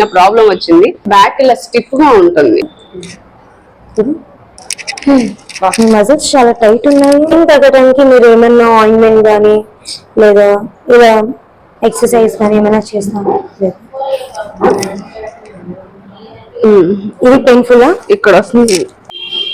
చిన్న ప్రాబ్లం వచ్చింది. బ్యాక్ ఇలా స్టిఫ్గా ఉంటుంది. మజిల్స్ చాలా టైట్ ఉన్నాయి. తగ్గడానికి మీరు ఏమన్నా ఆయింట్మెంట్ కానీ లేదా ఇలా ఎక్సర్సైజ్ కానీ ఏమైనా చేస్తారా? లేదా ఇది పెయిన్ఫుల్ ఇక్కడ వస్తుంది.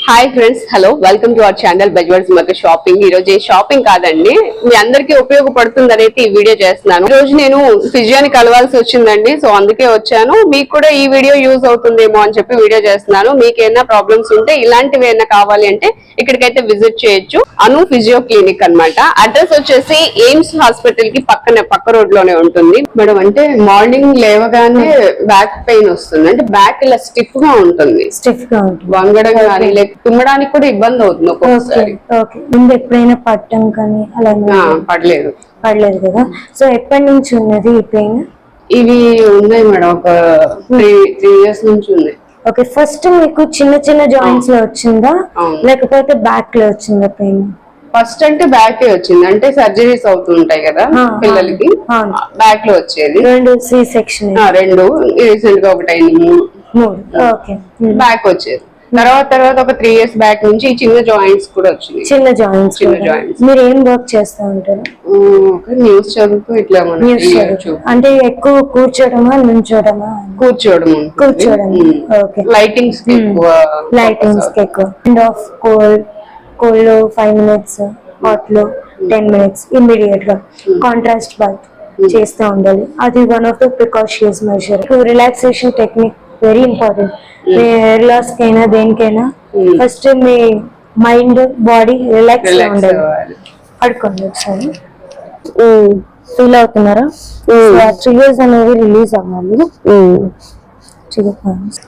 Hi friends hello welcome to our channel బెజ్వర్స్ మధ్య షాపింగ్ ఈ రోజు ఏ షాపింగ్ కాదండి. మీ అందరికీ ఉపయోగపడుతుంది అనేది ఈ వీడియో చేస్తున్నాను. ఈ రోజు నేను ఫిజియోని కలవాల్సి వచ్చిందండి సో అందుకే వచ్చాను. మీకు కూడా ఈ వీడియో యూజ్ అవుతుందేమో అని చెప్పి వీడియో చేస్తున్నాను. మీకు ఏమైనా ప్రాబ్లమ్స్ ఉంటే ఇలాంటివి ఏమైనా కావాలి అంటే ఇక్కడికైతే విజిట్ చేయొచ్చు. అను ఫిజియో క్లినిక్ అన్నమాట. అడ్రస్ వచ్చేసి ఎయిమ్స్ హాస్పిటల్కి పక్కనే పక్క రోడ్లోనే ఉంటుంది. మేడం అంటే మార్నింగ్ లేవగానే బ్యాక్ పెయిన్ వస్తుంది. అంటే బ్యాక్ ఇలా స్టిఫ్గా ఉంటుంది. స్టిఫ్గా ఉంటుంది. వంగడం కానీ లేక తుమ్మడానికి కూడా ఇబ్బంది అవుతుంది ఓకే ఒక్కొక్కసారి ముందు ఎప్పుడైనా పట్టం కానీ అలా పడలేదు. పడలేదు కదా? సో ఎప్పటి నుంచి ఉన్నది ఈ పెయిన్? ఇవి ఉన్నాయి మేడం ఒక త్రీ త్రీ ఇయర్స్ నుంచి ఉన్నాయి. ఓకే ఫస్ట్ మీకు చిన్న చిన్న జాయింట్స్లో వచ్చిందా. లేకపోతే బ్యాక్లో వచ్చిందా పెయిన్? ఫస్ట్ అంటే బ్యాక్ వచ్చింది. అంటే సర్జరీస్ అవుతుంటాయి కదా పిల్లలకి. బ్యాక్లో వచ్చేది. రెండు సి సెక్షన్ రెండు. రీసెంట్గా ఒకటి అయింది మూడు బ్యాక్ వచ్చేది. తర్వాత తర్వాత ఒక త్రీ ఇయర్స్ బ్యాక్ నుంచి ఈ చిన్న జాయింట్స్ కూడా వచ్చినాయి. చిన్న జాయింట్స్ చిన్న joints. మీరు ఏం వర్క్ చేస్తూ ఉంటారు? న్యూస్ చదువుతూ ఇట్లా. అంటే ఎక్కువ కూర్చోడమా నుంచోడమా. కూర్చోవడం ఉమ్. ఓకే. లైటింగ్స్కి ఎక్కువ లైటింగ్స్కి ఎక్కువ. And of cold cold five minutes హాట్లో ten minutes ఇమ్మీడియట్గా కాంట్రాస్ట్ బాత్ చేస్తూ ఉండాలి. అది one of the precautious measure relaxation technique very important me hair loss కైనా దేనికైనా. Hmm. ఫస్ట్ మీ మైండ్ బాడీ రిలాక్స్ ఉండాలి. పడుకోండి ఒకసారి. ఫీల్ అవుతున్నారా? ట్రిగర్స్ అనేవి రిలీజ్ అవ్వాలి. ట్రిగర్ పాయింట్స్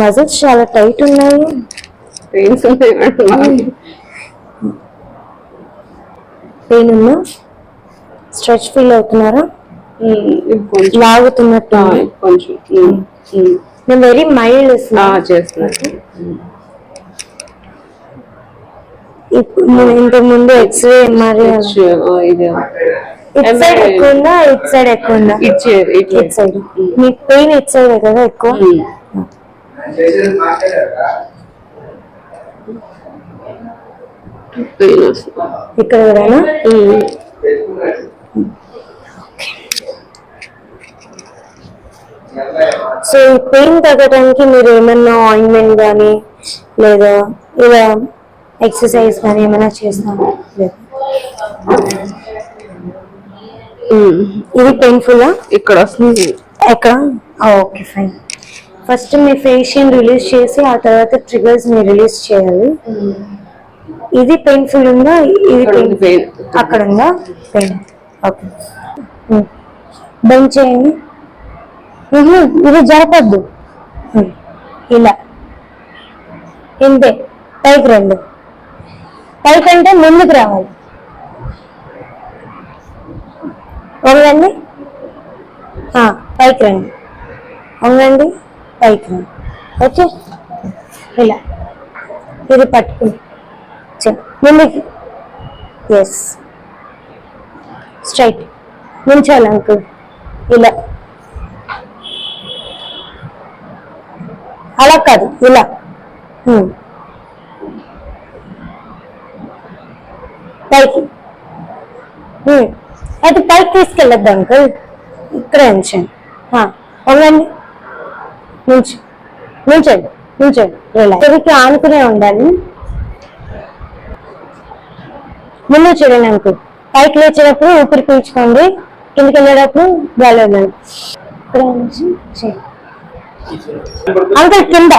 మజిల్స్ చాలా టైట్ ఉన్నాయి పెయిన్స్ ఉంటాయి మేడం నాకు. పెయిన్ ఉన్నా స్ట్రెచ్ ఫీల్ అవుతున్నారా? లాగుతున్నట్టు. కొంచెం. నేను వెరీ మైల్డ్ ఇప్పుడు ఇంతకు ముందు ఎక్స్రే ఇది. ఇట్ సైడ్ ఎక్కువ ఉందా? ఇట్ సైడ్ ఎక్కువ ఉందా? ఇట్ సైడ్ మీకు పెయిన్ ఇట్ సైడ్ కదా ఎక్కువ ఉమ్. పెయిన్ వస్తుంది. ఇక్కడ ఉమ్. సో ఈ పెయిన్ తగ్గడానికి మీరు ఏమన్నా ఆయింట్మెంట్ కానీ లేదా ఇలా ఎక్సర్సైజ్ కానీ ఏమైనా ఉమ్. ఇది పెయిన్ఫుల్లా ఇక్కడ. వస్తుంది ఎక్కడ ఓకే ఫైన్ ఫస్ట్ మీ ఫేషియల్ రిలీజ్ చేసి ఆ తర్వాత ట్రిగర్స్ని రిలీజ్ చేయాలి. ఇది పెయిన్ఫుల్ ఉందా? ఇది పెయిన్ అక్కడ ఉందా? Pain okay. బెండ్ చేయండి. ఇది జరపద్దు. ఇలా. ఇంతే. పైకి రండి. పైకి అంటే ముందుకు రావాలి. వంగండి పైకి రండి. వంగండి పైకి రండి. ఓకే? ఇలా. ఇది పట్టుకుని చ- ముందుకి ఎస్ స్ట్రైట్ నుంచోవాలి అంకుల్ ఇలా. అలా కాదు ఇలా. Hmm. పైకి. Hmm. అయితే పైకి తీసుకెళ్ళద్దు అంకుల్ ఇక్కడ ఉంచండి. ఆ, వంగండి నుంచు. నుంచండి నుంచండి. ఇలా. చెవికి ఆనుకునే ఉండాలి. ముందు చూడండి అంకుల్. పైకి లేచేటప్పుడు ఊపిరి పీల్చుకోండి. కిందకి వెళ్ళేటప్పుడు గాలి వదలండి. అంకుల్ కింద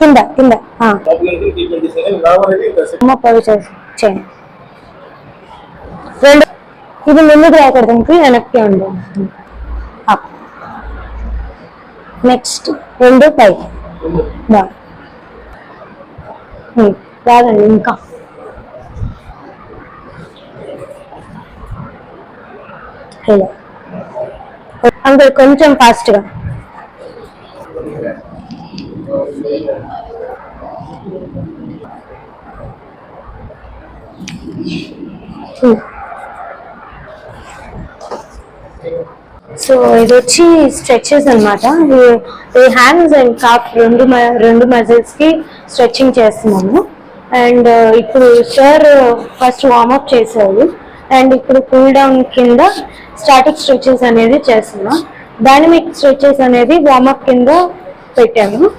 కింద కింద. ఆ, చేయండి. రెండు. ఇది ముందుకు రాకూడదు అంకుల్ వెనక్కి ఉండాలి నెక్స్ట్ రెండు పైకి. బాగా రాదండి ఇంకా. ఇలా అంకుల్ కొంచెం ఫాస్ట్గా. సో ఇది వచ్చి స్ట్రెచెస్ అనమాట ఈ హ్యాండ్స్ అండ్ కాఫ్ రెండు మ- రెండు మజిల్స్కి స్ట్రెచింగ్ చేస్తున్నాము. అండ్ uh, ఇప్పుడు సార్ ఫస్ట్ వార్మప్ చేశారు. అండ్ ఇప్పుడు కూల్ డౌన్ కింద స్టాటిక్ స్ట్రెచెస్ అనేది చేస్తున్నాం. డైనమిక్ స్ట్రెచెస్ అనేది వార్మప్ కింద పెట్టాము.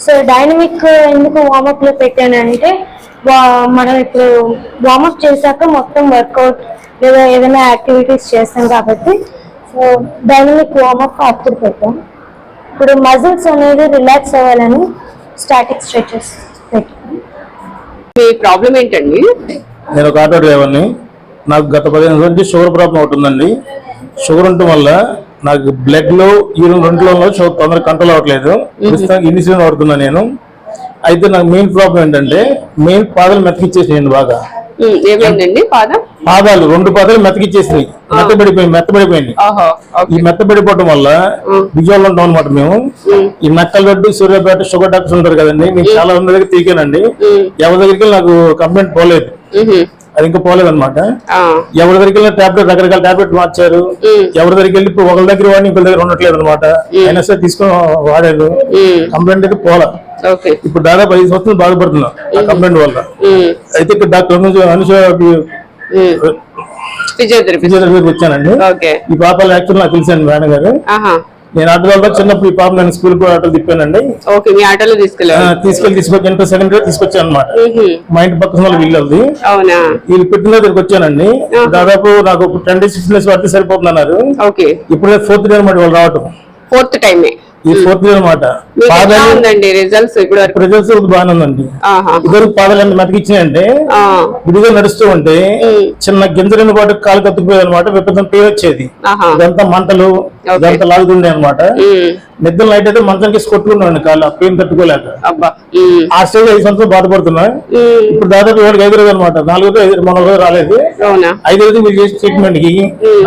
సో డైనమిక్ ఎందుకు వార్మప్లో పెట్టానంటే వా- మనం ఇప్పుడు వార్మప్ చేశాక మొత్తం వర్కౌట్ లేదా ఏదైనా యాక్టివిటీస్ చేస్తాం కాబట్టి సో డైనమిక్ వార్మప్ అప్పుడు పెట్టాం. ఇప్పుడు మజిల్స్ అనేది రిలాక్స్ అవ్వాలని స్టాటిక్ స్ట్రెచెస్ పెట్టాం. మీ ప్రాబ్లం ఏంటండి? నేను ఒక ఆటో డ్రైవర్ని నాకు గత పదిహేను రోజుల నుంచి షుగర్ ప్రాబ్లం ఒకటి ఉందండి. షుగర్ ఉండటం వల్ల నాకు బ్లడ్లో యూరిన్ రెండులో షుగర్ తొందరగా కంట్రోల్ అవ్వట్లేదు. ఇన్సులిన్ వాడుతున్నా నేను. అయితే నాకు మెయిన్ ప్రాబ్లం ఏంటంటే మెయిన్ పాదాలు మెత్తకిచ్చేసినాయండి బాగా. పాదాలు రెండు పాదాలు మెత్తకిచ్చేసినాయి మెత్తబడిపోయింది మెత్తబడిపోయింది ఈ మెత్తబడిపోవడం వల్ల విజయవాడలో ఉంటాం అనమాట మేము. ఈ నక్కల రెడ్డి సూర్యాపేట షుగర్ డాక్టర్స్ ఉంటారు కదండి. నేను చాలా మంది దగ్గర తీకానండి ఎవరి దగ్గరికి నాకు కంప్లైంట్ పోలేదు. అది ఇంకా పోలేదు అనమాట ఆ, ఎవరి దగ్గరికి వెళ్ళిన టాబ్లెట్ రకరకాల టాబ్లెట్ మార్చారు. ఎవరి దగ్గరికి వెళ్ళి ఇప్పుడు ఒకరి దగ్గర వాడిని ఇంకొక దగ్గర ఉండట్లేదు అనమాట అయినా సరే తీసుకొని వాడారు. కంప్లైంట్ అయితే పోలా. ఓకే. ఇప్పుడు దాదాపు ఐదు సంవత్సరాలు బాధపడుతున్నా ఆ కంప్లైంట్ వల్ల. అయితే ఇక్కడ డాక్టర్ నుంచి అనుష. ఫిజియోథెరపీ ఫిజియోథెరపీకి వచ్చానండి. ఓకే. ఈ పాపాలు యాక్చువల్ నాకు తెలిసాను మేడం గారు. నేను ఆటో వల్ల చిన్నప్పుడు ఈ పాప నేను స్కూల్ కూడా ఆటో తిప్పానండి. ఓకే మీ ఆటోలో ఆ, తీసుకెళ్ళారు తీసుకెళ్ళి తీసుకొచ్చి ఇంటర్ సెకండ్ ఇయర్ తీసుకొచ్చాను అనమాట. మా ఇంటి పక్కన వాళ్ళ వీళ్ళు అది అవునా? వీళ్ళు పెట్టిన దగ్గరికి వచ్చానండి. దాదాపు నాకు టెన్ డేస్ సిక్స్ డేస్ పడితే సరిపోతుంది అన్నారు ఓకే. ఇప్పుడే ఫోర్త్ డే అనమాట వాళ్ళు రావటం. ఫోర్త్ టైమే ఈ ఫోర్త్ డే అనమాట రిజల్ట్స్ ప్రజల్స్ బాగానే ఉందండి. ఇద్దరు పాదాలు ఎంత మెతికిచ్చినాయంటే విడిగా నడుస్తూ ఉంటే. చిన్న గింజలను పాటు కాలు కత్తుకుపోయేది అనమాట విపరీతం పెయిన్ వచ్చేది. ఇదంతా మంటలు ఇదంతా లాగుతుండే అనమాట నిద్ర నైట్ అయితే మంచానికి కొట్టుకున్నాను కాళ్ళు ఆ పెయిన్ తట్టుకోలేక. ఆ స్టేజ్ ఐదు సంవత్సరాలు బాధపడుతున్నా. ఉమ్, ఇప్పుడు దాదాపు ఏడు ఐదు రోజులు అనమాట నాలుగు రోజులు ఐదు మొన్న రోజు రాలేదు. ఐదు రోజులు మీరు చేసిన ట్రీట్మెంట్కి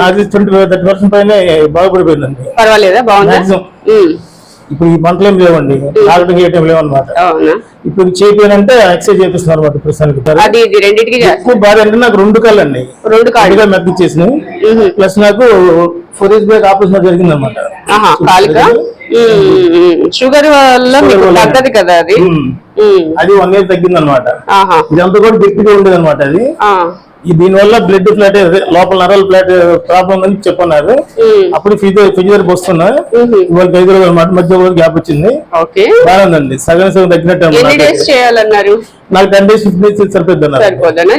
అది ట్వంటీ థర్టీ పర్సెంట్ పైన బాగుపడిపోయిందండి. పర్వాలేదా? బాగుందా? ఇప్పుడు ఈ మంటలు ఏం లేవండి. డాక్టర్ చేయటం లేవన్నమాట. ఇప్పుడు చేయకపోయినంటే ఎక్సర్సైజ్ చేపిస్తున్నారు అనమాట ప్రస్తుతానికి. ఎక్కువ బాధ అంటే నాకు రెండు కాళ్ళు అండి. రెండు కాళ్ళు. అడిగా మెత్తిచ్చేసినాయి ఉహు. ప్లస్ నాకు ఫోర్ ఇయర్స్ బ్యాక్ ఆపరేషన్ జరిగింది అనమాట షుగర్ వల్ల. తగ్గదు కదా అది? అది వన్ ఇయర్ తగ్గింది అనమాట ఆహా. ఇదంతా కూడా గట్టిగా ఉండేది అనమాట అది ఆ, ఈ దీని వల్ల బ్లడ్ ఫ్లాట్ లోపల నరాల ఫ్లాట్ ప్రాబ్లం అని చెప్పన్నారు. అప్పుడు ఫిజియో ఫిజియోథెరపీ వస్తున్నా. ఇవాళ ఐదు రోజులు మధ్య గ్యాప్ వచ్చింది. ఓకే. బాగుందండి సగం సగం తగ్గినట్టు చేయాలన్నారు? నాకు టెన్ డేస్ ఫిఫ్టీన్ డేస్ సరిపోద్ది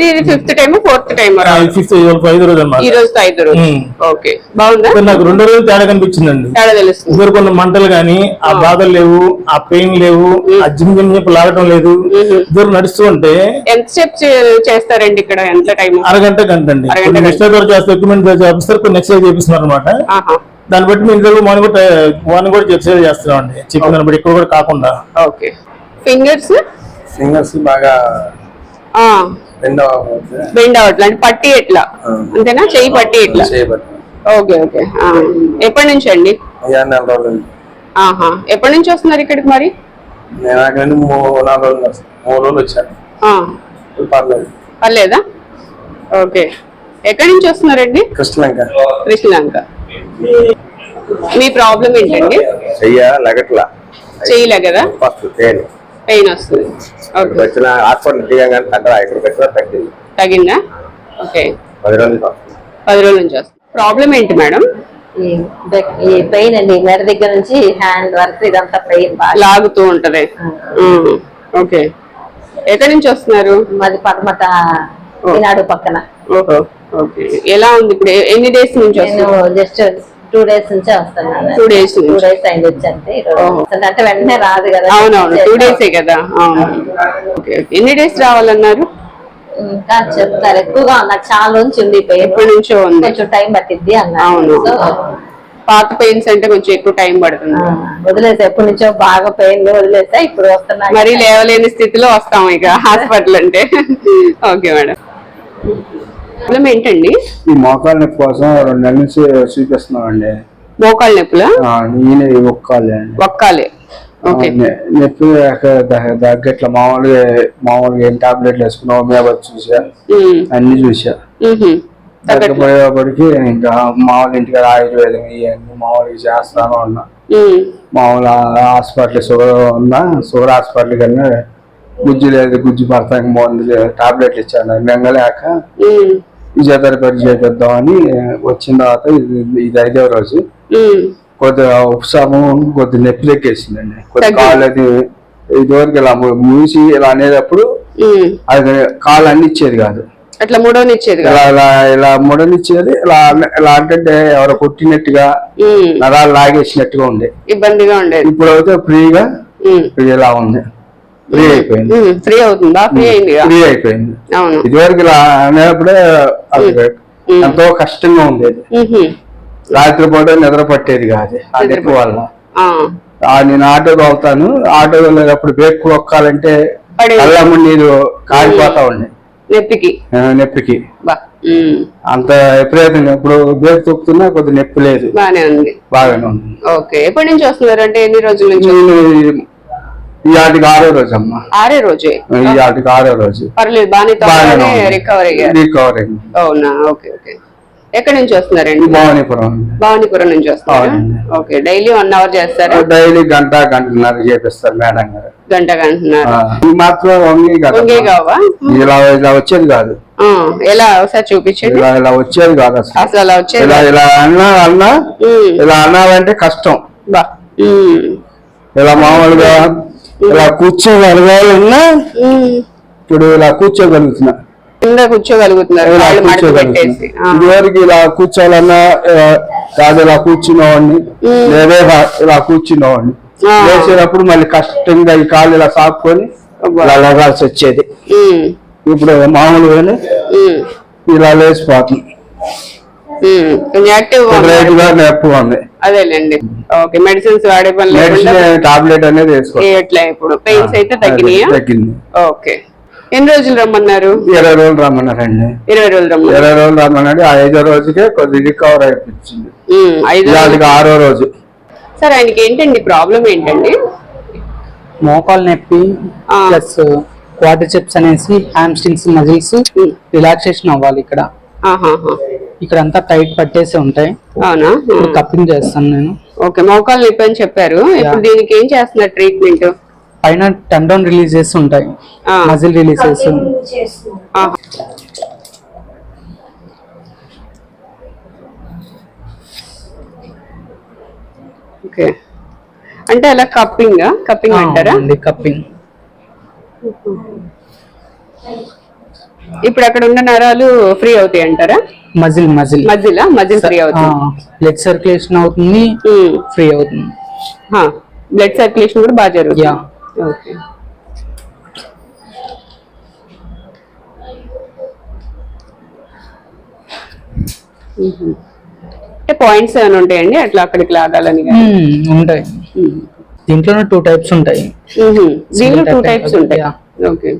ఇది fifth time fourth time fifth ఐదు రోజు అనమాట ఈ రోజు ఐదు రోజు ఉమ్. ఓకే. బాగుందా? నాకు రెండో రోజు తేడా కనిపించిందండి. తేడా తెలుస్తుంది. కొన్ని మంటలు గాని ఆ బాధలు లేవు ఆ పెయిన్ లేవు ఆ జిమ్ జిమ్ చెప్పి లాగటం లేదు. ఇద్దరు నడుస్తూ ఉంటే చే- చేస్తారండి ఇక్కడ? ఎంత టైం అరగంట గంట అండి. నెక్స్ట్ వరకు చేస్తే ఎక్విప్మెంట్ చేపిస్తారు కొన్ని ఎక్సర్సైజ్ చేపిస్తున్నారు అనమాట దాన్ని బట్టి మేము ఇంట్లో మార్నింగ్ కూడా మార్నింగ్ కూడా ఎక్సర్సైజ్ చేస్తున్నాం అండి చెప్పిన దాన్ని బట్టి ఇక్కడ కూడా కాకుండా. ఓకే. ఫింగర్స్ ఫింగర్స్ బాగా బెండ్ బెండ్ అవట్లా అంటే పట్టి ఎట్లా? అంతేనా? చెయ్యి పట్టి ఎట్లా? Okay okay. ఆ. ఎప్పటి నుంచి అండి? ఆహా. ఎప్పటి నుంచి వస్తున్నారు ఇక్కడికి మరి? నేను అక్కడ మూడు నాలుగు రోజులు. మూడు రోజులు వచ్చాను. పర్లేదు. పర్లేదా? ఓకే. ఎక్కడి నుంచి వస్తున్నారండి? కృష్ణలంక. కృష్ణలంక. మీ ప్రాబ్లం ఏంటండి? చెయ్య లగట్లా. చెయ్యలే కదా? ఫస్ట్ తేలి పెయిన్ వస్తుంది. ఓకే వచ్చిన హాస్పిటల్ దిగంగానే తగ్గింది? తగిందా ఓకే పది రోజులు వస్తుంది. పది రోజుల నుంచి వస్తుంది. ప్రాబ్లం ఏంటి మేడం? ఈ బెక్- ఈ పెయిన్ అండి మెడ దగ్గర నుంచి హ్యాండ్ వరకు ఇదంతా పెయిన్ బాగా. లాగుతూ ఉంటది. ఉమ్, ఓకే. ఎక్కడి నుంచి వస్తున్నారు? మాది పడమట ఈనాడు పక్కన. ఓహో ఓకే. ఎలా ఉంది ఇప్పుడు? ఎ- ఎన్ని డేస్ నుంచి నేను వస్తున్నారు? జస్ట్ టూ డేస్ నుంచే వస్తున్నాను days నుంచి. టూ డేస్ అయింది వచ్చంతే ఓహో. అంటే వెంటనే రాదు కదా. అవునవును టూ డేసే కదా. ఎన్ని డేస్ రావాలన్నారు? ఇంకా చెప్తారు. ఎక్కువగా నాకు చాలా నుంచి ఉంది ఎప్పటి నుంచో ఉంది. కొంచెం టైం పట్టిద్ది అన్నారు. పాత పెయిన్స్ అంటే కొంచెం ఎక్కువ టైం పడుతుంది. వదిలేసా. ఎప్పటి నుంచో బాగా పెయిన్ వదిలేసా ఇప్పుడు వస్తున్నా. మరీ లేవలేని స్థితిలో వస్తాం ఇక హాస్పిటల్ అంటే. Okay madam. ప్రాబ్లం ఏంటండి? ఈ మోకాళ్ళ నొప్పి కోసం రెండు నెలల నుంచి చూపిస్తున్నాం అండి మోకాళ్ళ నొప్పులా ఈయన ఒక్కాలే అండి. ఒక్కాలే. నొప్పి అక్కడ ద- తగ్గట్ల మామూలుగా మామూలుగా ఏం టాబ్లెట్లు వేసుకున్నా హోమియోపతి చూసా. అన్ని చూసా. తగ్గపోయేపటికి ఇంకా మామూలు ఇంటికి ఆయుర్వేదం ఇవన్నీ మామూలుగా చేస్తాను ఉన్నా మామూలు హాస్పిటల్ షుగర్ ఉన్నా షుగర్ హాస్పిటల్ కన్నా గుజ్జు లేదు గుజ్జు పడతానికి మందు టాబ్లెట్లు ఇచ్చాను. మింగలేక ఫిజియోథెరపీ చేపిద్దామని వచ్చిన తర్వాత ఇది ఇది ఐదో రోజు. కొద్దిగా ఉపశమం కొద్ది నొప్పి లెక్కేసిందండి కొద్ది కాళ్ళు అది ఇదివరకు ఇలా మూసి ఇలా అనేటప్పుడు. అది కాళ్ళు అన్ని ఇచ్చేది కాదు. అట్లా మూడోని ఇచ్చేది ఇలా ఇలా ఇలా ముడనిచ్చేది ఇలా ఇలా అంటే ఎవరో కొట్టినట్టుగా నరాలు లాగేసినట్టుగా ఉంది ఇబ్బందిగా ఉండేది. ఇప్పుడు అయితే ఫ్రీగా ఇలా ఉంది. ఫ్రీ అయిపోయింది. ఉమ్, ఫ్రీ అవుతుందా? ఫ్రీ అయింది ఫ్రీ అయిపోయింది. అవును. ఇదివరకు ఇలా అనేప్పుడే అది ఎంతో కష్టంగా ఉండేది. ఉహుం. రాత్రిపూట నిద్ర పట్టేది కాదు ఆ నిద్ర నొప్పి వల్ల. నేను ఆటో తోలుతాను ఆటో వెళ్ళేటప్పుడు బ్రేక్ నొక్కాలంటే పడేది. కళ్ళమ్మ నీరు కారిపోతా ఉండే నొప్పికి. ఆ, నొప్పికి. అంత విపరీతంగా ఇప్పుడు బ్రేక్ తొక్కుతున్నా కొద్ది నొప్పి లేదు. బానే ఉంది. బాగానే ఉంది. ఓకే. ఎప్పటి నుంచి వస్తున్నారు? అంటే ఎన్ని రోజుల నుంచి ఈ- ఆటికి ఆరో రోజు అమ్మా ఆరే రోజే. ఈ ఆటికి ఆరో రోజు. పర్లేదు బాగానే ఉంది. రికవర్ అయ్యారు. రికవర్ అయింది అవునా? Okay okay. ఎక్కడి నుంచి వస్తున్నారండి? భవానీపురం భవానీపురం నుంచి వస్తారా. ఓకే డైలీ వన్ అవర్ చేస్తారా? డైలీ గంట గంటన్నర చేపిస్తారు మేడం గారు. గంట గంటన్నారు. మాత్రం వంగి కదా. వంగే కావా? ఇలా ఇలా వచ్చేది కాదు. ఎలా ఒకసారి చూపించండి. ఇలా ఇలా వచ్చేది కాదు అసలు. అసలు అలా వచ్చేది ఇలా ఇలా అన్నా అన్నా ఇలా అన్నాలంటే కష్టం. ఇలా మామూలుగా ఇలా కూర్చోగలగాలన్నా. ఇప్పుడు ఇలా కూర్చోగలుగుతున్నా. కింద కూర్చోగలుగుతున్నారు ఇలా ఇదివరకు ఇలా కాదు ఇలా కూర్చునేవాడిని. లేదా ఇలా- ఆ. లేచేటప్పుడు మళ్ళీ కష్టంగా ఈ కాళ్ళు ఇలా సాపుకొని ఇలా లగాల్సి వచ్చేది. ఇప్పుడు మామూలుగానే ఇలా లేచిపోతుంది రైట్గా నొప్పి ఉంది. అదేలేండి. ఓకే మెడిసిన్స్ వాడే పని మెడిసిన్ టాబ్లెట్ అనేది ఇప్పుడు? పెయిన్స్ అయితే తగ్గినాయా? తగ్గింది ఓకే. ఎన్ని రోజులు రమ్మన్నారు? ఇరవై రోజులు రమ్మన్నారండి. ఇరవై రోజులు రమ్మన్నారు. ఇరవై రోజులు రమ్మన్నాడు. ఆ ఐదో రోజుకే కొద్ది రికవర్ అయిపోయింది. ఐదు ఆరో రోజు. సార్ ఆయనకి ఏంటండి ప్రాబ్లం ఏంటండి? మోకాలు నొప్పి. ప్లస్ క్వాడ్రిచెప్స్ అనేసి హ్యామ్స్ట్రింగ్స్ మజిల్స్ రిలాక్సేషన్ అవ్వాలి ఇక్కడ. ఇక్కడ అంతా టైట్ పట్టేసి ఉంటాయి. అవునా? కప్పింగ్ చేస్తాను నేను. ఓకే మోకాలు నొప్పి అని చెప్పారు ఇప్పుడు దీనికి ఏం చేస్తున్నారు ట్రీట్మెంట్ పైన టెండోన్ రిలీజెస్ ఉంటాయి. ఆ. Muscle releases okay. అంటే అలా కప్పింగ్? కప్పింగ్ అంటారా? కప్పింగ్. ఇప్పుడు అక్కడ ఉన్న నరాలు ఫ్రీ అవుతాయి అంటారా? Muscle muscle. మధ్యలో మధ్య ఫ్రీ అవుతుంది. బ్లడ్ సర్క్యులేషన్ అవుతుంది ఫ్రీ అవుతుంది. బ్లడ్ సర్క్యులేషన్ కూడా బాగా జరుగుతుంది. ఓకే. అంటే పాయింట్స్ ఏమైనా ఉంటాయండి? అట్లా అక్కడికి లాగాలని ఉంటాయి. మ్మ్. దీంట్లోనే టూ టైప్స్ ఉంటాయి. దీనిలో టూ టైప్స్ ఉంటాయి. ఓకే.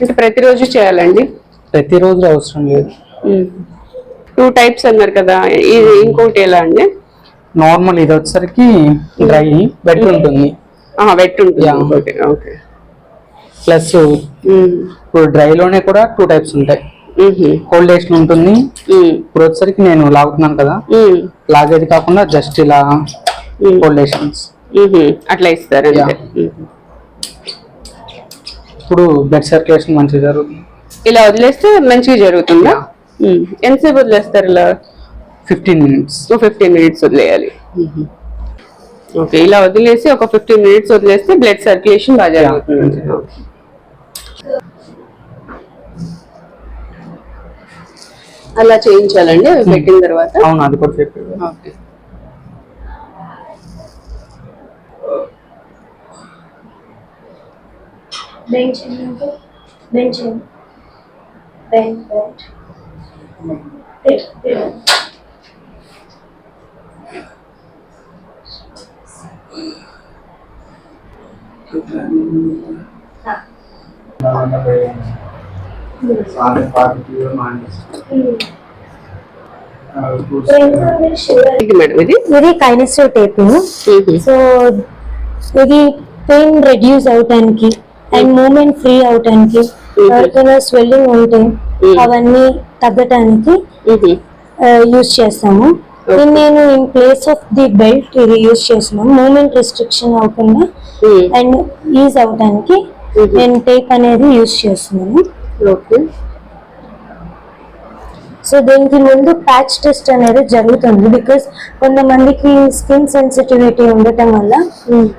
అంటే ప్రతిరోజు చేయాలండి? ప్రతిరోజు అవసరం లేదు. టూ టైప్స్ అన్నారు కదా ఇది ఇంకోటి ఎలా అండి? నార్మల్ ఇది వచ్చేసరికి డ్రై వెట్ ఉంటుంది. వెట్ ఉంటుంది. Okay plus. ఇప్పుడు డ్రై లోనే కూడా టూ టైప్స్ ఉంటాయి. మ్మ్. కోల్డేషన్ ఉంటుంది. ఇప్పుడు వచ్చేసరికి నేను లాగుతున్నాను కదా. లాగేది కాకుండా జస్ట్ ఇలా మ్మ్. కోల్డేషన్స్ మ్మ్. అట్లా ఇస్తారు ఇప్పుడు బ్లడ్ సర్క్యులేషన్ మంచిగా జరుగుతుంది. ఇలా వదిలేస్తే మంచిగా జరుగుతుందా? మ్మ్. ఎంతసేపు వదిలేస్తారు ఇలా? ఫిఫ్టీన్ మినిట్స్ ఫిఫ్టీన్ మినిట్స్ వదిలేయాలి. ఓకే ఇలా వదిలేసి ఒక ఫిఫ్టీన్ మినిట్స్ వదిలేస్తే బ్లడ్ సర్క్యులేషన్ బాగా జరుగుతుంది. Okay. అలా చేయించాలండి పెట్టిన తర్వాత? అవును అది కూడా చెప్పారు okay. Bench bench bench bench ఇది మేడం ఇది ఇది కైనెస్టివ్ టేపింగ్. సో ఇది పెయిన్ రెడ్యూస్ అవటానికి అండ్ మూమెంట్ ఫ్రీ అవటానికి ఎవరికైనా స్వెల్లింగ్ ఉంటే అవన్నీ తగ్గటానికి యూజ్ చేస్తాము. ఇది నేను in place of the belt ఇది యూజ్ చేస్తున్నాను మూమెంట్ రెస్ట్రిక్షన్ అవ్వకుండా అండ్ ఈజ్ అవటానికి నేను టేప్ అనేది యూజ్ చేస్తున్నాను. ఓకే సో దీనికి ముందు ప్యాచ్ టెస్ట్ అనేది జరుగుతుంది బికాస్ కొంతమందికి స్కిన్ సెన్సిటివిటీ ఉండటం వల్ల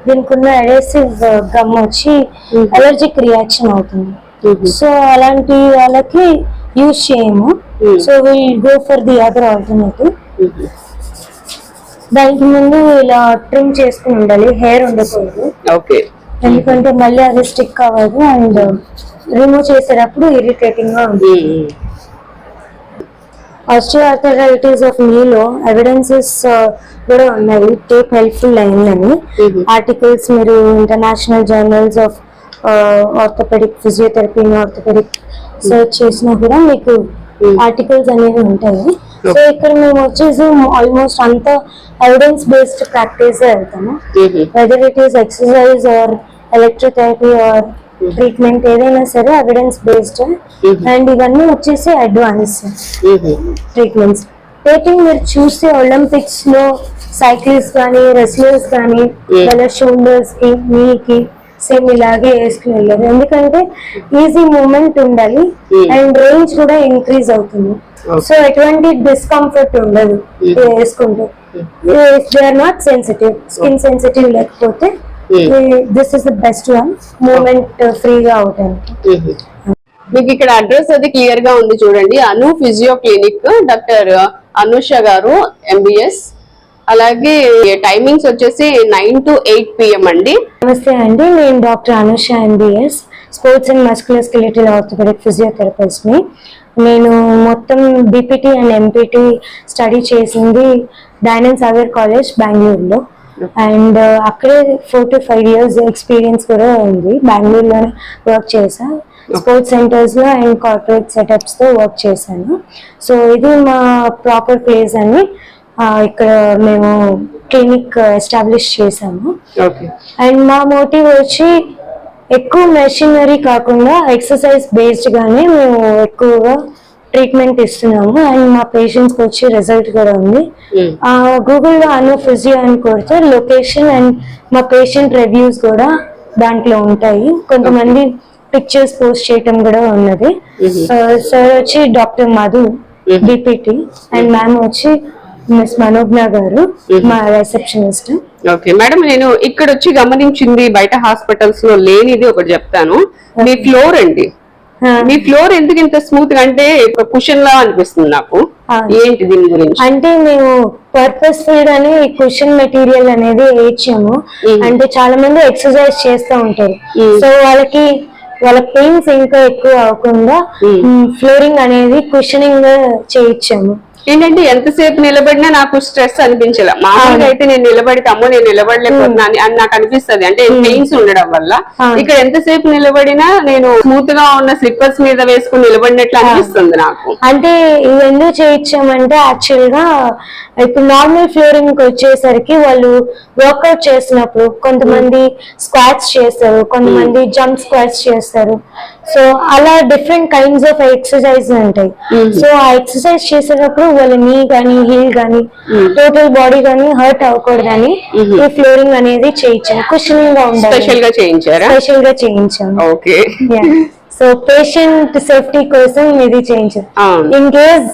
దీనికి ఉన్న అడేసివ్ గమ్ వచ్చి అలర్జిక్ రియాక్షన్ అవుతుంది. సో అలాంటి వాళ్ళకి యూజ్ చేయము. So will go for the other alternative దానికి ముందు ఇలా ట్రిమ్ చేసుకుని ఉండాలి. హెయిర్ ఉండకూడదు. ఓకే ఎందుకంటే మళ్ళీ అది స్టిక్ అవ్వదు. అండ్ రిమూవ్ చేసేటప్పుడు ఇరిటేటింగ్గా ఉంటుంది. ఆస్టియోఆర్థరైటిస్ ఆఫ్ నీలో ఎవిడెన్సెస్ కూడా ఉన్నాయి. టేప్ హెల్ప్ఫుల్ అయిందని ఆర్టికల్స్ మీరు international journals of orthopaedic physiotherapy orthopaedic search చేసినా కూడా మీకు ఆర్టికల్స్ అనేవి ఉంటాయి. సో ఇక్కడ మేము వచ్చేసి ఆల్మోస్ట్ అంత ఎవిడెన్స్ బేస్డ్ ప్రాక్టీస్ వెళ్తాము. Whether it is exercise or electrotherapy or treatment ఏదైనా సరే ఎవిడెన్స్ బేస్డ్ అండ్ ఇవన్నీ వచ్చేసి అడ్వాన్స్ ట్రీట్మెంట్స్ టేపింగ్ మీరు చూస్తే ఒలింపిక్స్లో సైక్లిస్ట్ కానీ రెస్లర్స్ కానీ వాళ్ళ షోల్డర్స్కి నీకి సేమ్ ఇలాగే వేసుకుని వెళ్ళారు ఎందుకంటే ఈజీ మూమెంట్ ఉండాలి అండ్ రేంజ్ కూడా ఇంక్రీజ్ అవుతుంది. సో ఎటువంటి డిస్కంఫర్ట్ ఉండదు వేసుకుంటే. They are not sensitive skin sensitive లేకపోతే this is the best one. Movement ఫ్రీగా అవటానికి మీకు ఇక్కడ అడ్రస్ అది క్లియర్గా ఉంది చూడండి. Anu physio clinic doctor Anusha గారు ఎంబీఎస్ అలాగే టైమింగ్స్ వచ్చేసి నైన్ టు ఎయిట్ పిఎం అండి. నమస్తే అండి నేను doctor Anusha MBS sports and muscular skeletal orthopaedic ఫిజియోథెరపిస్ట్ని. నేను మొత్తం బీపీటీ అండ్ ఎంపీటీ స్టడీ చేసింది డైనన్ సాగర్ కాలేజ్ బెంగళూరులో అండ్ అక్కడే four to five years experience కూడా ఉంది. బెంగళూరులో వర్క్ చేశా. స్పోర్ట్స్ సెంటర్స్లో అండ్ కార్పొరేట్ సెటప్స్తో వర్క్ చేశాను. సో ఇది మా ప్రాపర్ ప్లేస్ అని ఇక్కడ మేము క్లినిక్ ఎస్టాబ్లిష్ చేశాము. ఓకే. అండ్ మా మోటివ్ వచ్చి ఎక్కువ మెషినరీ కాకుండా ఎక్సర్సైజ్ బేస్డ్ గానే మేము ఎక్కువగా ట్రీట్మెంట్ ఇస్తున్నాము అండ్ మా పేషెంట్స్కి వచ్చి రిజల్ట్ కూడా ఉంది. గూగుల్లో అను ఫిజియో అని కొడితే లొకేషన్ అండ్ మా పేషెంట్ రివ్యూస్ కూడా దాంట్లో ఉంటాయి. కొంతమంది పిక్చర్స్ పోస్ట్ చేయటం కూడా ఉన్నది. సార్ వచ్చి doctor Madhu DPT and ma'am వచ్చి మిస్ మనోజ్ఞ గారు మా రిసెప్షనిస్ట్ ఓకే మేడం నేను ఇక్కడ వచ్చి గమనించింది బయట హాస్పిటల్స్లో లేనిది ఒకటి చెప్తాను. మీ ఫ్లోర్ అండి మీ ఫ్లోర్ ఎందుకు ఇంత స్మూత్గా అంటే కుషన్ లా అనిపిస్తుంది నాకు. ఏంటి దీని గురించి? అంటే మేము పర్పస్ఫుల్ గానే క్వశ్చన్ మెటీరియల్ అనేది వేయించాము. అంటే చాలా మంది ఎక్సర్సైజ్ చేస్తూ ఉంటారు. సో వాళ్ళకి వాళ్ళ పెయిన్స్ ఇంకా ఎక్కువ అవ్వకుండా ఫ్లోరింగ్ అనేది కుషనింగ్గా చేయించాము. ఏంటంటే ఎంతసేపు నిలబడినా నాకు స్ట్రెస్ అనిపించలే. మామూలుగా అయితే నేను నిలబడితే అమ్మో నేను నిలబడలేకపోతున్నా అని నాకు అనిపిస్తది. అంటే పెయిన్స్ ఉండడం వల్ల. ఇక్కడ ఎంతసేపు నిలబడినా నేను స్మూత్గా ఉన్న స్లిప్పర్స్ మీద వేసుకుని నిలబడినట్లు అనిపిస్తుంది నాకు. అంటే ఇవి ఎందుకు చేయించామంటే యాక్చువల్గా ఇప్పుడు నార్మల్ ఫ్లోరింగ్ వచ్చేసరికి వాళ్ళు వర్కౌట్ చేసినప్పుడు కొంతమంది స్క్వాట్స్ చేస్తారు కొంతమంది జంప్ స్క్వాట్స్ చేస్తారు. సో అలా డిఫరెంట్ కైండ్స్ ఆఫ్ ఎక్సర్సైజ్ ఉంటాయి. సో ఆ ఎక్సర్సైజ్ చేసేటప్పుడు వాళ్ళ నీ కానీ హీల్ కానీ టోటల్ బాడీ కానీ హర్ట్ అవ్వకూడదని ఈ ఫ్లోరింగ్ అనేది చేయించాము కుషనింగ్గా ఉండాలి. స్పెషల్గా చేయించారా? స్పెషల్గా చేయించాము ఓకే సో పేషెంట్ సేఫ్టీ కోసం ఇది చేయించాం అవును. ఇన్ కేస్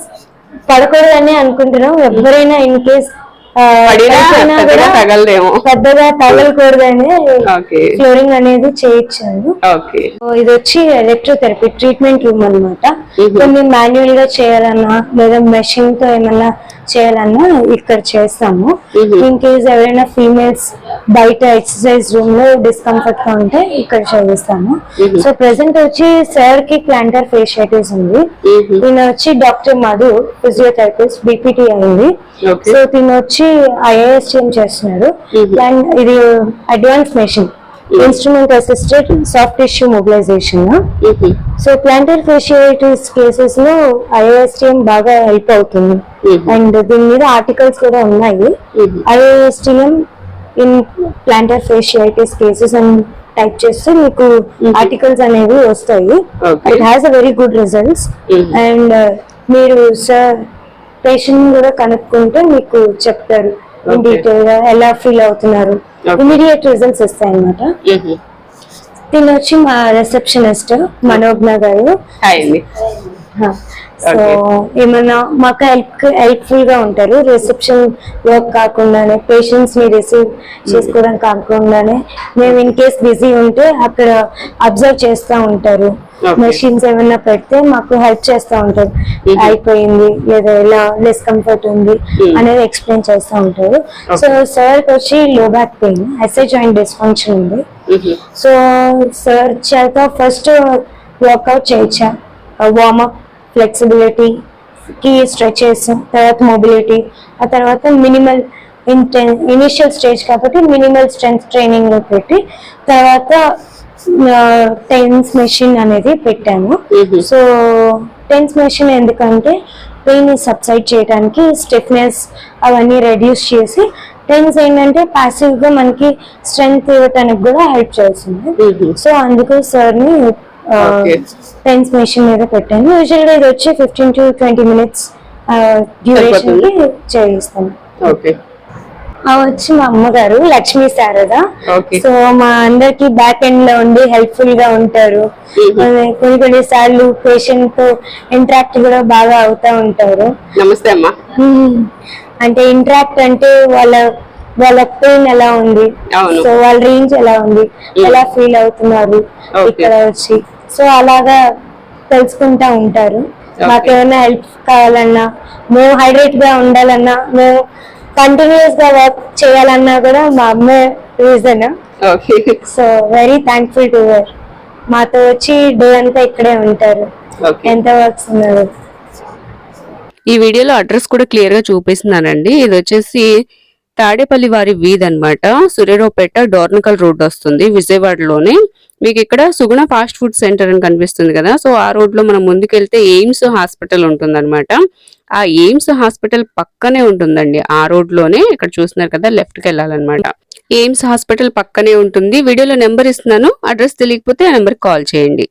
పడకూడదని అనుకుంటున్నాం ఎవరైనా ఇన్ కేస్ తగలదేమో. పెద్దగా తగలకూడదని ఓకే. ఫ్లోరింగ్ అనేది చేయించాను. ఇది వచ్చి ఎలక్ట్రోథెరపీ ట్రీట్మెంట్ రూమ్ అన్నమాట. కొన్ని మాన్యువల్గా చేయాలన్నా లేదా మెషిన్తో ఏమన్నా చేయాలన్నా ఇక్కడ చేస్తాము. ఇన్ కేస్ ఎవరైనా ఫీమేల్స్ బయట ఎక్సర్సైజ్ రూమ్లో డిస్కంఫర్ట్గా ఉంటే ఇక్కడ చేయిస్తాము సో ప్రెసెంట్ వచ్చి సార్కి ప్లాంటర్ ఫేషియటిస్ ఉంది. ఈయన వచ్చి డాక్టర్ మధు ఫిజియోథెరపిస్ట్ బీపీటీ అయింది. సో తిన వచ్చి ఐఏఎస్ చేస్తున్నారు అండ్ ఇది advance machine instrument assisted soft tissue mobilisation so plantar fasciitis కేసెస్లో ఐఓఎస్టిఎం బాగా హెల్ప్ అవుతుంది. అండ్ దీని మీద ఆర్టికల్స్ కూడా ఉన్నాయి. IASTM in plantar fasciitis cases అని టైప్ చేస్తే మీకు ఆర్టికల్స్ అనేవి వస్తాయి. It has a very good results. And మీరు సార్ పేషెంట్ కూడా కనుక్కుంటే మీకు చెప్తారు. డీటెయిల్గా ఎలా ఫీల్ అవుతున్నారు. ఇమీడియట్ రిజల్ట్స్ వస్తాయి అనమాట దీని వచ్చి మా రిసెప్షనిస్ట్ మనోజ్ఞ గారు. సో ఏమన్నా మాకు హెల్ప్ హెల్ప్ఫుల్గా ఉంటారు. రిసెప్షన్ వర్క్ కాకుండానే పేషెంట్స్ని రిసీవ్ చేసుకోవడం కాకుండానే మేము ఇన్ కేస్ బిజీ ఉంటే అక్కడ అబ్జర్వ్ చేస్తూ ఉంటారు. మెషిన్స్ ఏమన్నా పెడితే మాకు హెల్ప్ చేస్తూ ఉంటారు. అయిపోయింది లేదా ఎలా డిస్కంఫర్ట్ ఉంది అనేది ఎక్స్ప్లెయిన్ చేస్తూ ఉంటారు. సో సార్ వచ్చి low back pain SI joint dysfunction ఉంది. సో సార్ చేత ఫస్ట్ వర్కౌట్ చేయొచ్చా వార్మప్ ఫ్లెక్సిబిలిటీ కి స్ట్రెచెస్ తర్వాత మొబిలిటీ ఆ తర్వాత మినిమల్ ఇనిషియల్ స్టేజ్ కాబట్టి మినిమల్ స్ట్రెంత్ ట్రైనింగ్ పెట్టి తర్వాత టెన్స్ మెషిన్ అనేది పెట్టాము Mhm. సో టెన్స్ మెషిన్ ఎందుకంటే పెయిన్ సబ్సైడ్ చేయడానికి స్టిఫ్నెస్ అవన్నీ రెడ్యూస్ చేసి టెన్స్ ఏంటంటే పాసివ్గా మనకి స్ట్రెంగ్త్ ఇవ్వటానికి కూడా హెల్ప్ చేస్తుంది. సో అందుకు సార్ని. టెన్స్ మెషిన్ మీద పెట్టాను యూజువల్గా ఇది వచ్చి ఫిఫ్టీన్ టు ట్వంటీ మినిట్స్ డ్యూరేషన్కి చేయిస్తాను ఓకే వచ్చి మా అమ్మగారు లక్ష్మీ శారద. సో మా అందరికి బ్యాక్ ఎండ్లో ఉండి హెల్ప్ఫుల్గా ఉంటారు. Mhm. అదే కొన్ని కొన్ని సార్లు పేషెంట్తో ఇంటరాక్ట్ కూడా బాగా అవుతా ఉంటారు. నమస్తే అమ్మా. మ్మ్. అంటే ఇంటరాక్ట్ అంటే వాళ్ళ వాళ్ళ పెయిన్ ఎలా ఉంది. సో వాళ్ళ రేంజ్ ఎలా ఉంది? ఎలా ఫీల్ అవుతున్నారు. ఇక్కడ వచ్చి. సో అలాగా తెలుసుకుంటా ఉంటారు. మాకు ఏమైనా హెల్ప్ కావాలన్నా మేము హైడ్రేట్గా ఉండాలన్నా మేము కంటిన్యూస్గా వర్క్ చేయాలన్నా కూడా మా అమ్మ reason okay so very thankful to her మాతో వచ్చి డే అంతా ఇక్కడే ఉంటారు. ఓకే ఎంత వర్క్స్ ఉన్నారు ఈ వీడియోలో అడ్రస్ కూడా క్లియర్గా చూపిస్తున్నానండి. ఇది వచ్చేసి తాడేపల్లి వారి వీధి అనమాట సూర్యరావుపేట డోర్నకల్ రోడ్ వస్తుంది విజయవాడలోనే. మీకు ఇక్కడ సుగుణ ఫాస్ట్ ఫుడ్ సెంటర్ అని కనిపిస్తుంది కదా. సో ఆ రోడ్లో మనం ముందుకెళ్తే ఎయిమ్స్ హాస్పిటల్ ఉంటుందన్నమాట. ఆ ఎయిమ్స్ హాస్పిటల్ పక్కనే ఉంటుందండి. ఆ రోడ్లోనే ఇక్కడ చూస్తున్నారు కదా లెఫ్ట్కి వెళ్ళాలన్నమాట. ఎయిమ్స్ హాస్పిటల్ పక్కనే ఉంటుంది. వీడియోలో నెంబర్ ఇస్తున్నాను. అడ్రస్ తెలియకపోతే ఆ నెంబర్ కాల్ చేయండి.